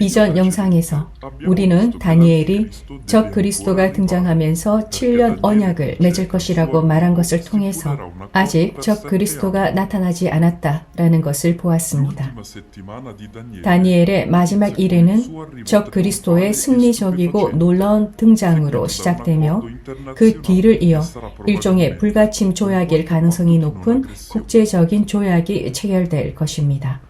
이전 영상에서 우리는 다니엘이 적 그리스도가 등장하면서 7년 언약을 맺을 것이라고 말한 것을 통해서 아직 적 그리스도가 나타나지 않았다라는 것을 보았습니다. 다니엘의 마지막 일에는 적 그리스도의 승리적이고 놀라운 등장으로 시작되며 그 뒤를 이어 일종의 불가침 조약일 가능성이 높은 국제적인 조약이 체결될 것입니다.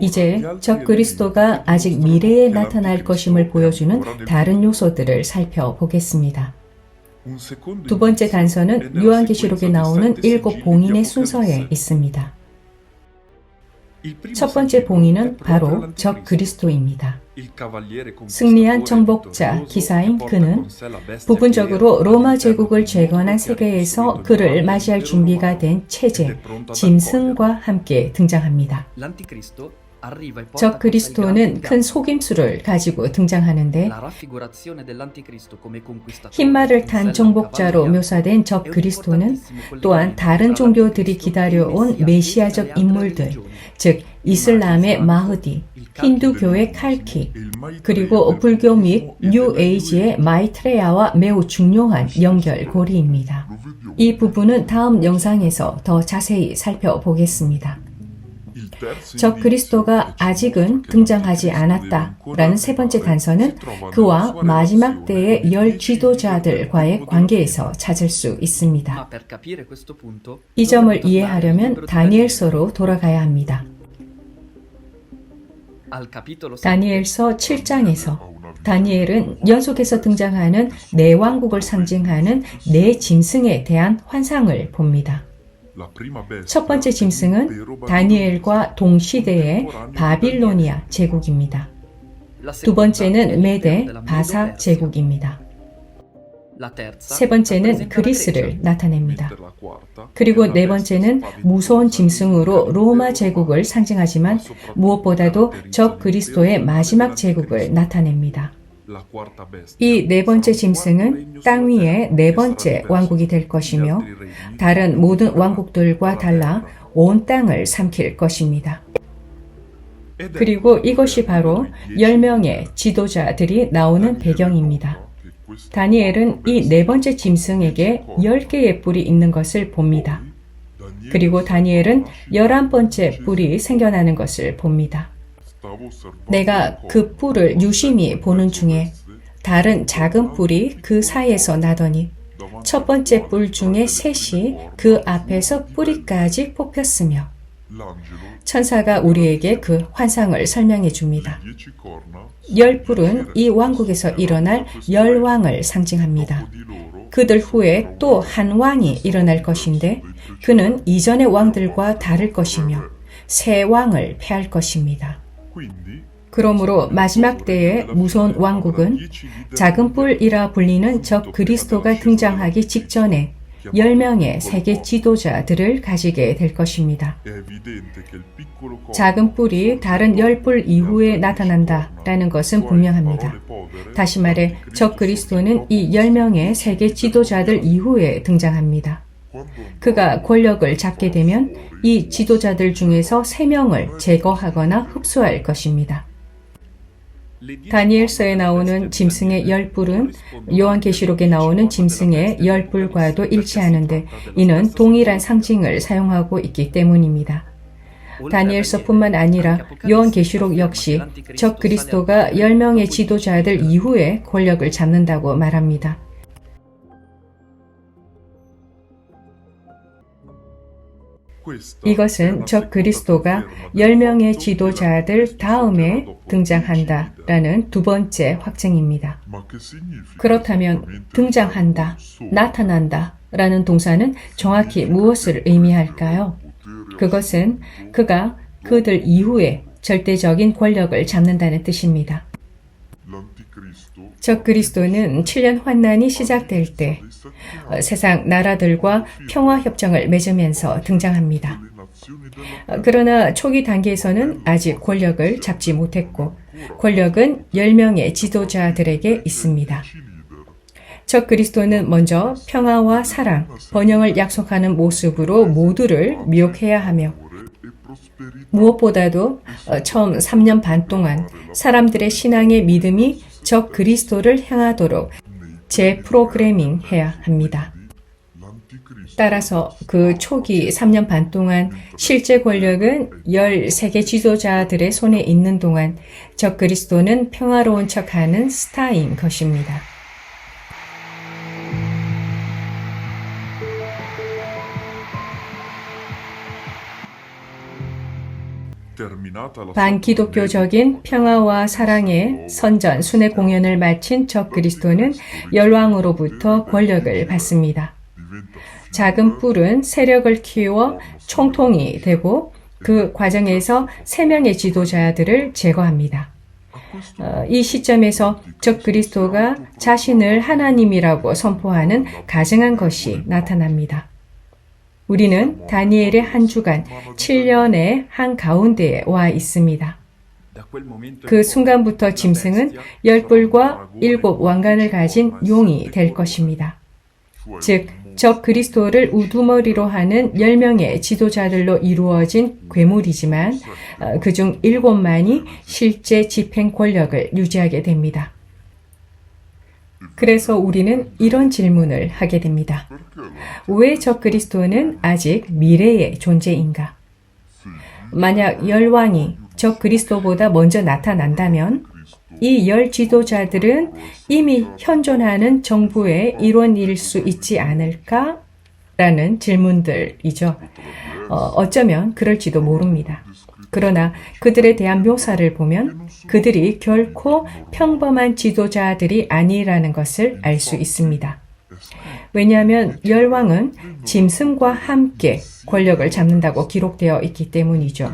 이제 적 그리스도가 아직 미래에 나타날 것임을 보여주는 다른 요소들을 살펴보겠습니다. 두 번째 단서는 요한계시록에 나오는 일곱 봉인의 순서에 있습니다. 첫 번째 봉인은 바로 적 그리스도입니다. 승리한 정복자 기사인 그는 부분적으로 로마 제국을 재건한 세계에서 그를 맞이할 준비가 된 체제, 짐승과 함께 등장합니다. 적 그리스도는 큰 속임수를 가지고 등장하는데 흰말을 탄 정복자로 묘사된 적 그리스도는 또한 다른 종교들이 기다려온 메시아적 인물들, 즉 이슬람의 마흐디, 힌두교의 칼키, 그리고 불교 및 뉴에이지의 마이트레야와 매우 중요한 연결고리입니다. 이 부분은 다음 영상에서 더 자세히 살펴보겠습니다. 적 그리스도가 아직은 등장하지 않았다라는 세 번째 단서는 그와 마지막 때의 열 지도자들과의 관계에서 찾을 수 있습니다. 이 점을 이해하려면 다니엘서로 돌아가야 합니다. 다니엘서 7장에서 다니엘은 연속해서 등장하는 네 왕국을 상징하는 네 짐승에 대한 환상을 봅니다. 첫 번째 짐승은 다니엘과 동시대의 바빌로니아 제국입니다. 두 번째는 메데 바사 제국입니다. 세 번째는 그리스를 나타냅니다. 그리고 네 번째는 무서운 짐승으로 로마 제국을 상징하지만 무엇보다도 적 그리스도의 마지막 제국을 나타냅니다. 이 네 번째 짐승은 땅 위의 네 번째 왕국이 될 것이며 다른 모든 왕국들과 달라 온 땅을 삼킬 것입니다. 그리고 이것이 바로 10명의 지도자들이 나오는 배경입니다. 다니엘은 이 네 번째 짐승에게 10개의 뿔이 있는 것을 봅니다. 그리고 다니엘은 11번째 뿔이 생겨나는 것을 봅니다. 내가 그 뿔을 유심히 보는 중에 다른 작은 뿔이 그 사이에서 나더니 첫 번째 뿔 중에 셋이 그 앞에서 뿌리까지 뽑혔으며 천사가 우리에게 그 환상을 설명해 줍니다. 열 뿔은 이 왕국에서 일어날 열 왕을 상징합니다. 그들 후에 또 한 왕이 일어날 것인데 그는 이전의 왕들과 다를 것이며 새 왕을 폐할 것입니다. 그러므로 마지막 때의 무서운 왕국은 작은 뿔이라 불리는 적 그리스도가 등장하기 직전에 10명의 세계 지도자들을 가지게 될 것입니다. 작은 뿔이 다른 10뿔 이후에 나타난다 라는 것은 분명합니다. 다시 말해, 적 그리스도는 이 10명의 세계 지도자들 이후에 등장합니다. 그가 권력을 잡게 되면 이 지도자들 중에서 3명을 제거하거나 흡수할 것입니다. 다니엘서에 나오는 짐승의 열뿔은 요한계시록에 나오는 짐승의 열뿔과도 일치하는데 이는 동일한 상징을 사용하고 있기 때문입니다. 다니엘서뿐만 아니라 요한계시록 역시 적 그리스도가 10명의 지도자들 이후에 권력을 잡는다고 말합니다. 이것은 적 그리스도가 10명의 지도자들 다음에 등장한다 라는 두 번째 확증입니다. 그렇다면 등장한다, 나타난다 라는 동사는 정확히 무엇을 의미할까요? 그것은 그가 그들 이후에 절대적인 권력을 잡는다는 뜻입니다. 적 그리스도는 7년 환난이 시작될 때 어, 세상 나라들과 평화 협정을 맺으면서 등장합니다. 어, 그러나 초기 단계에서는 아직 권력을 잡지 못했고 권력은 10명의 지도자들에게 있습니다. 적 그리스도는 먼저 평화와 사랑, 번영을 약속하는 모습으로 모두를 미혹해야 하며 무엇보다도 어, 처음 3년 반 동안 사람들의 신앙의 믿음이 적 그리스도를 향하도록 재프로그래밍 해야 합니다. 따라서 그 초기 3년 반 동안 실제 권력은 13개 지도자들의 손에 있는 동안 적 그리스도는 평화로운 척하는 스타인 것입니다. 반기독교적인 평화와 사랑의 선전 순회 공연을 마친 적 그리스도는 열왕으로부터 권력을 받습니다. 작은 뿔은 세력을 키워 총통이 되고 그 과정에서 세 명의 지도자들을 제거합니다. 어, 이 시점에서 적 그리스도가 자신을 하나님이라고 선포하는 가증한 것이 나타납니다. 우리는 다니엘의 한 주간 7년의 한 가운데에 와 있습니다. 그 순간부터 짐승은 열 뿔과 일곱 왕관을 가진 용이 될 것입니다. 즉, 적 그리스도를 우두머리로 하는 10명의 지도자들로 이루어진 괴물이지만 어, 그중 7만이 실제 집행 권력을 유지하게 됩니다. 그래서 우리는 이런 질문을 하게 됩니다. 왜적 그리스도는 아직 미래의 존재인가? 만약 열왕이 적 그리스도보다 먼저 나타난다면 이 열 지도자들은 이미 현존하는 정부의 일원일 수 있지 않을까? 라는 질문들이죠. 어, 어쩌면 그럴지도 모릅니다. 그러나 그들에 대한 묘사를 보면 그들이 결코 평범한 지도자들이 아니라는 것을 알 수 있습니다. 왜냐하면 열왕은 짐승과 함께 권력을 잡는다고 기록되어 있기 때문이죠.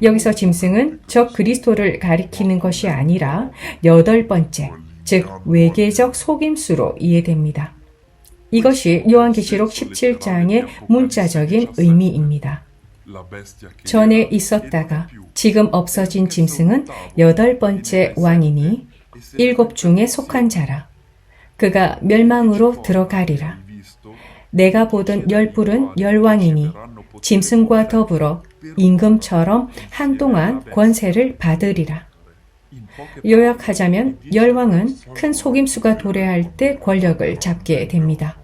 여기서 짐승은 적 그리스도를 가리키는 것이 아니라 여덟 번째, 즉 외계적 속임수로 이해됩니다. 이것이 요한계시록 17장의 문자적인 의미입니다. 전에 있었다가 지금 없어진 짐승은 여덟 번째 왕이니 일곱 중에 속한 자라. 그가 멸망으로 들어가리라. 내가 보던 열불은 열왕이니 짐승과 더불어 임금처럼 한동안 권세를 받으리라. 요약하자면 열왕은 큰 속임수가 도래할 때 권력을 잡게 됩니다.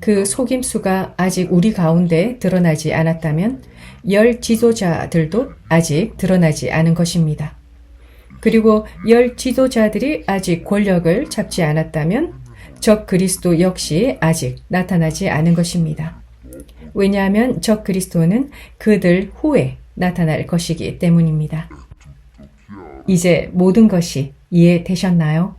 그 속임수가 아직 우리 가운데 드러나지 않았다면 열 지도자들도 아직 드러나지 않은 것입니다. 그리고 열 지도자들이 아직 권력을 잡지 않았다면 적 그리스도 역시 아직 나타나지 않은 것입니다. 왜냐하면 적 그리스도는 그들 후에 나타날 것이기 때문입니다. 이제 모든 것이 이해되셨나요?